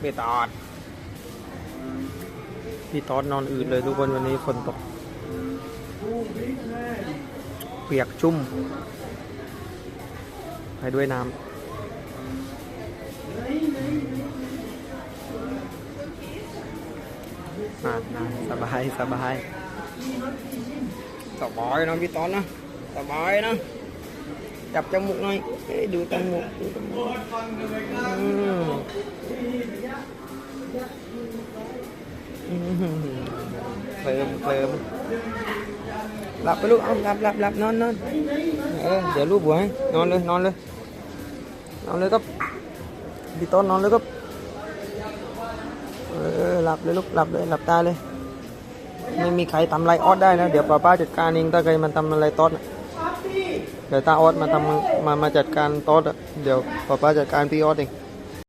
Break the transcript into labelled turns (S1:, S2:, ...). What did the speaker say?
S1: เบตอดพี่ตอดนอนอื่นเลยทุกคนวันนี้ฝนตก เปียกชุ่ม ไปด้วยน้ำอาบน้ำสบายสบายสบายนะพี่ตอนนะสบายนะจับจมูกหน่อยเอ้ยดูจมูกดูจมูก เคลิมเคลิมหลับไปลูกเอาหลับหลับหลับนอนนอนเออเดี๋ยวลูกบัวให้นอนเลยนอนเลยนอนเลยครับพี่ต้นนอนเลยครับเออหลับเลยลูกหลับเลยหลับตาเลยไม่มีใครทำอะไรออดได้นะ เดี๋ยวป้าป้าจัดการเองถ้าใครมันทำอะไรตอดน่ะเดี๋ยวตาออดมาทำมามาจัดการตอดเดี๋ยวป้าป้าจัดการพี่ออดเอง